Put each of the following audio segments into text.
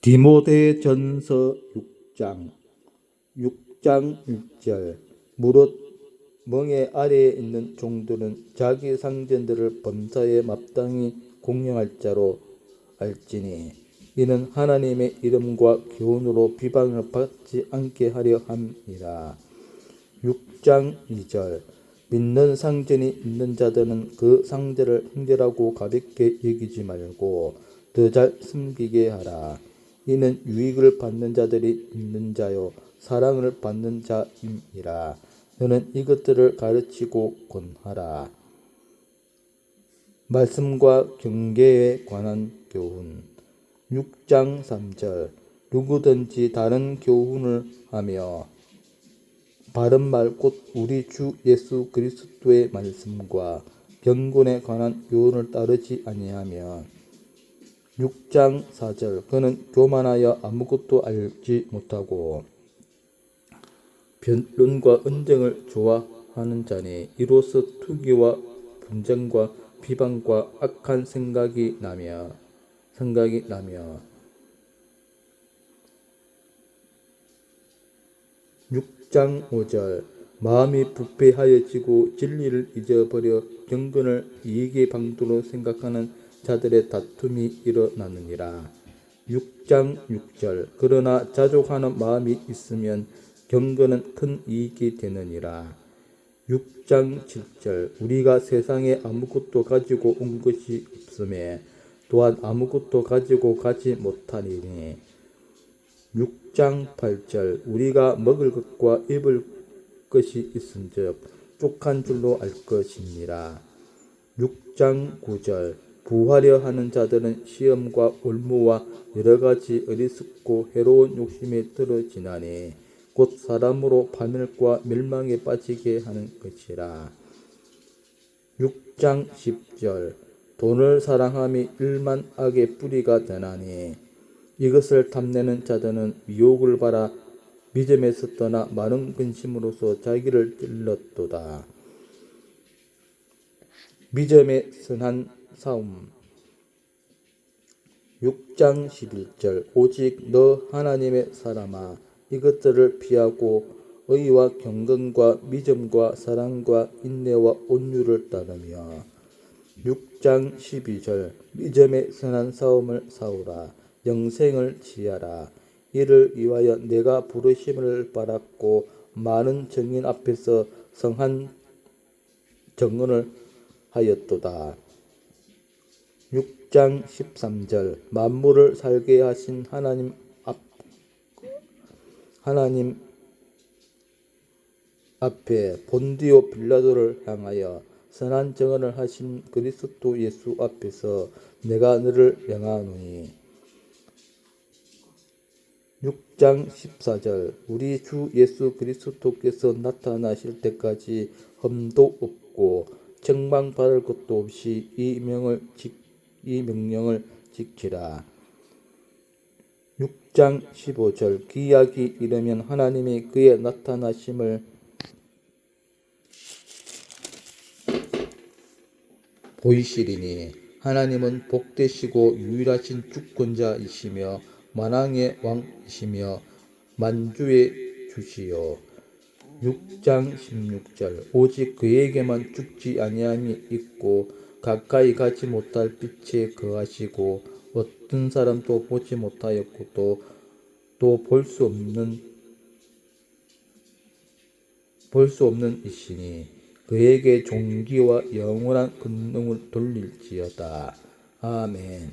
디모데 전서 6장 6장 1절. 무릇 멍에 아래에 있는 종들은 자기 상전들을 범사에 마땅히 공경할 자로 알지니 이는 하나님의 이름과 교훈으로 비방을 받지 않게 하려 함이라. 6장 2절. 믿는 상전이 있는 자들은 그 상대를 형제라고 가볍게 여기지 말고 더잘 섬기게 하라. 이는 유익을 받는 자들이 있는 자요 사랑을 받는 자임이라. 너는 이것들을 가르치고 권하라. 말씀과 경계에 관한 교훈 6장 3절 누구든지 다른 교훈을 하며 바른 말 곧 우리 주 예수 그리스도의 말씀과 경건에 관한 교훈을 따르지 아니하면 6장 4절. 그는 교만하여 아무것도 알지 못하고 변론과 언쟁을 좋아하는 자니 이로써 투기와 분쟁과 비방과 악한 생각이 나며 생각이 나며 6장 5절. 마음이 부패하여지고 진리를 잊어버려 경건을 이익의 방도로 생각하는 자들의 다툼이 일어나느니라. 6장 6절. 그러나 자족하는 마음이 있으면 경건은 큰 이익이 되느니라. 6장 7절. 우리가 세상에 아무것도 가지고 온 것이 없음에 또한 아무것도 가지고 가지 못하리니. 6장 8절. 우리가 먹을 것과 입을 것이 있은즉 족한 줄로 알 것이니라 6장 9절 부하려 하는 자들은 시험과 올무와 여러 가지 어리석고 해로운 욕심에 떨어지나니 곧 사람으로 파멸과 멸망에 빠지게 하는 것이라 6장 10절 돈을 사랑함이 일만 악의 뿌리가 되나니 이것을 탐내는 자들은 미혹을 받아 믿음에서 떠나 많은 근심으로서 자기를 찔렀도다. 믿음의 선한 싸움 6장 11절. 오직 너 하나님의 사람아 이것들을 피하고 의와 경건과 믿음과 사랑과 인내와 온유를 따르며 6장 12절. 믿음의 선한 싸움을 싸우라. 영생을 지하라. 이를 위하여 내가 부르심을 받았고 많은 정인 앞에서 성한 정언을 하였도다. 6장 13절. 만물을 살게 하신 하나님 앞 하나님 앞에 본디오 빌라도를 향하여 선한 정언을 하신 그리스도 예수 앞에서 내가 너를 명하노니. 6장 14절. 우리 주 예수 그리스도께서 나타나실 때까지 험도 없고 책망받을 것도 없이 이 명을 지, 이 명령을 지키라. 6장 15절 기약이 이르면 하나님이 그의 나타나심을 보이시리니 하나님은 복되시고 유일하신 주권자이시며 만왕의 왕이시며 만주의 주시요 6장 16절 오직 그에게만 죽지 아니함이 있고 가까이 가지 못할 빛에 거하시고 어떤 사람도 보지 못하였고 또 또 볼 수 없는 볼 수 없는 이시니 그에게 종기와 영원한 근능을 돌릴지어다. 아멘.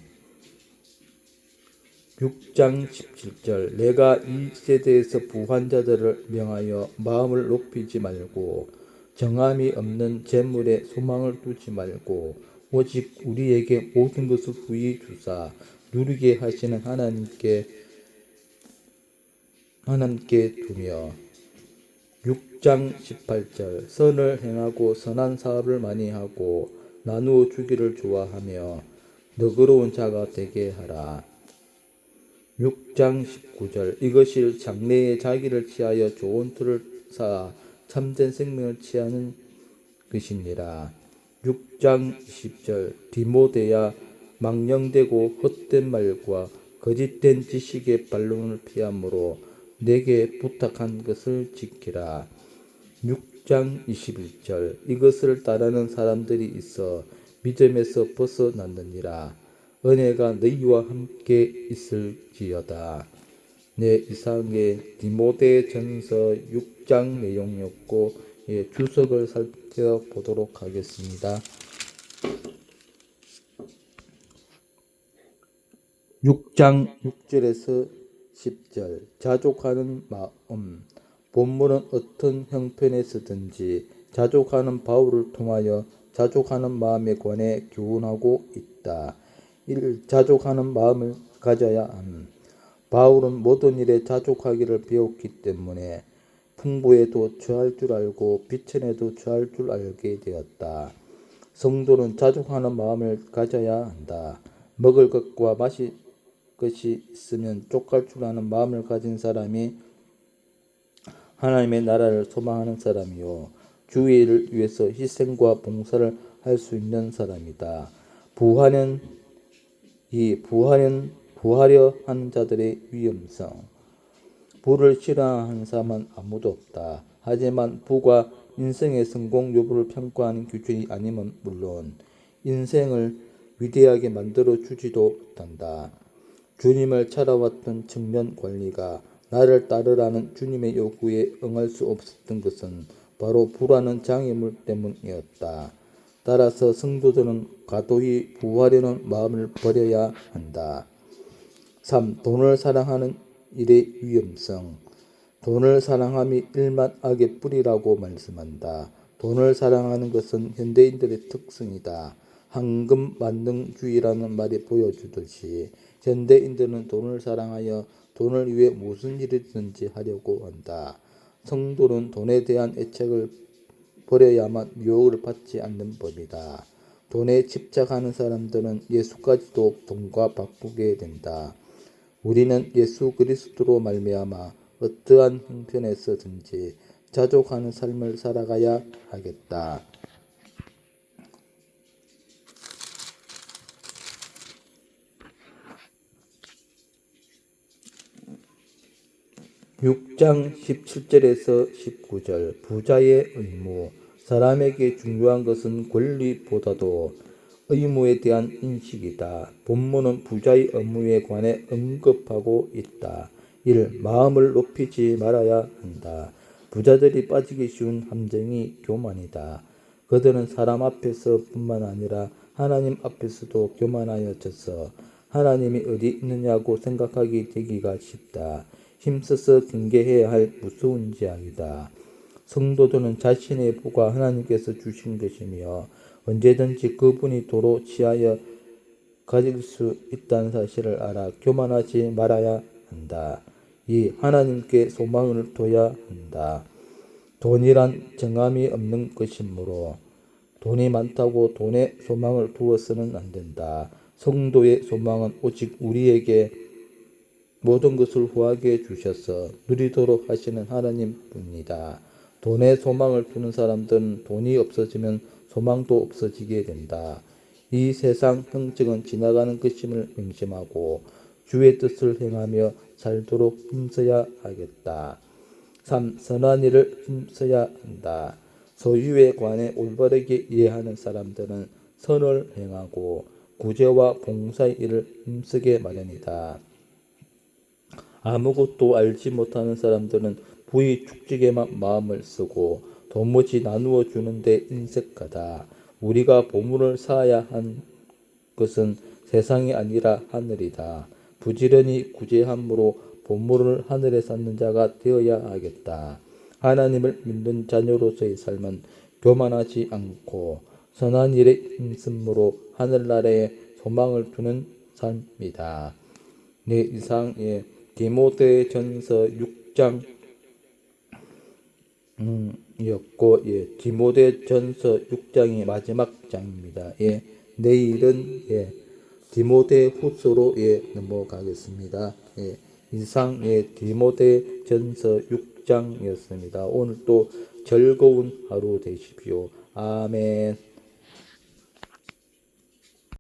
6장 17절 내가 이 세대에서 부한 자들을 명하여 마음을 높이지 말고 정함이 없는 재물에 소망을 두지 말고 오직 우리에게 모든 것을 후히 주사 누리게 하시는 하나님께 하나님께 두며 6장 18절 선을 행하고 선한 사업을 많이 하고 나누어 주기를 좋아하며 너그러운 자가 되게 하라. 6장 19절 이것이 장래에 자기를 취하여 좋은 틀을 쌓아 참된 생명을 취하는 것이니라. 6장 20절 디모데야 망령되고 헛된 말과 거짓된 지식의 반론을 피함으로 내게 부탁한 것을 지키라. 6장 21절 이것을 따르는 사람들이 있어 믿음에서 벗어났느니라. 은혜가 너희와 함께 있을지어다. 네, 이상의 디모데 전서 6장 내용이었고, 예, 주석을 살펴보도록 하겠습니다. 6장 6절에서 10절 자족하는 마음 본문은 어떤 형편에서든지 자족하는 바울을 통하여 자족하는 마음에 관해 교훈하고 있다. 1. 자족하는 마음을 가져야 함. 바울은 모든 일에 자족하기를 배웠기 때문에 풍부에도 처할 줄 알고 비천에도 처할 줄 알게 되었다. 성도는 자족하는 마음을 가져야 한다. 먹을 것과 마실 것이 있으면 족할 줄 아는 마음을 가진 사람이 하나님의 나라를 소망하는 사람이요 주의 일을 위해서 희생과 봉사를 할 수 있는 사람이다. 부하는 이 부하는 부하려 하는 자들의 위험성. 부를 싫어하는 사람은 아무도 없다. 하지만 부가 인생의 성공 여부를 평가하는 기준이 아니면 물론 인생을 위대하게 만들어 주지도 못한다. 주님을 찾아왔던 청년 관리가 나를 따르라는 주님의 요구에 응할 수 없었던 것은 바로 부라는 장애물 때문이었다. 따라서 성도들은 과도히 부하려는 마음을 버려야 한다. 3. 돈을 사랑하는 일의 위험성. 돈을 사랑함이 일만 악의 뿌리라고 말씀한다. 돈을 사랑하는 것은 현대인들의 특성이다. 황금 만능주의라는 말이 보여주듯이 현대인들은 돈을 사랑하여 돈을 위해 무슨 일이든지 하려고 한다. 성도는 돈에 대한 애착을 버려야만 유혹을 받지 않는 법이다. 돈에 집착하는 사람들은 예수까지도 돈과 바꾸게 된다. 우리는 예수 그리스도로 말미암아 어떠한 형편에서든지 자족하는 삶을 살아가야 하겠다. 6장 17절에서 19절 부자의 의무 사람에게 중요한 것은 권리보다도 의무에 대한 인식이다. 본문은 부자의 의무에 관해 언급하고 있다. 1. 마음을 높이지 말아야 한다. 부자들이 빠지기 쉬운 함정이 교만이다. 그들은 사람 앞에서 뿐만 아니라 하나님 앞에서도 교만하여 져서 하나님이 어디 있느냐고 생각하게 되기가 쉽다. 힘써서 경계해야 할 무서운 지향이다. 성도들은 자신의 부가 하나님께서 주신 것이며 언제든지 그분이 도로 취하여 가질 수 있다는 사실을 알아 교만하지 말아야 한다. 이 하나님께 소망을 둬야 한다. 돈이란 정함이 없는 것이므로 돈이 많다고 돈에 소망을 두어서는 안 된다. 성도의 소망은 오직 우리에게 모든 것을 후하게 주셔서 누리도록 하시는 하나님입니다. 돈에 소망을 두는 사람들은 돈이 없어지면 소망도 없어지게 된다. 이 세상 형증은 지나가는 것임을 명심하고 주의 뜻을 행하며 살도록 힘써야 하겠다. 3. 선한 일을 힘써야 한다. 소유에 관해 올바르게 이해하는 사람들은 선을 행하고 구제와 봉사의 일을 힘쓰게 마련이다. 아무것도 알지 못하는 사람들은 부의 축직에만 마음을 쓰고 도무지 나누어 주는데 인색하다. 우리가 보물을 쌓아야 한 것은 세상이 아니라 하늘이다. 부지런히 구제함으로 보물을 하늘에 쌓는 자가 되어야 하겠다. 하나님을 믿는 자녀로서의 삶은 교만하지 않고 선한 일에 힘씀으로 하늘나라에 소망을 두는 삶이다. 네, 이상의 디모데 전서 6장 음, 이었고 예, 디모데 전서 6장이 마지막 장입니다. 예, 내일은 예, 디모데 후서로 예, 넘어가겠습니다. 예, 이상 예, 디모데 전서 6장이었습니다. 오늘 또 즐거운 하루 되십시오. 아멘.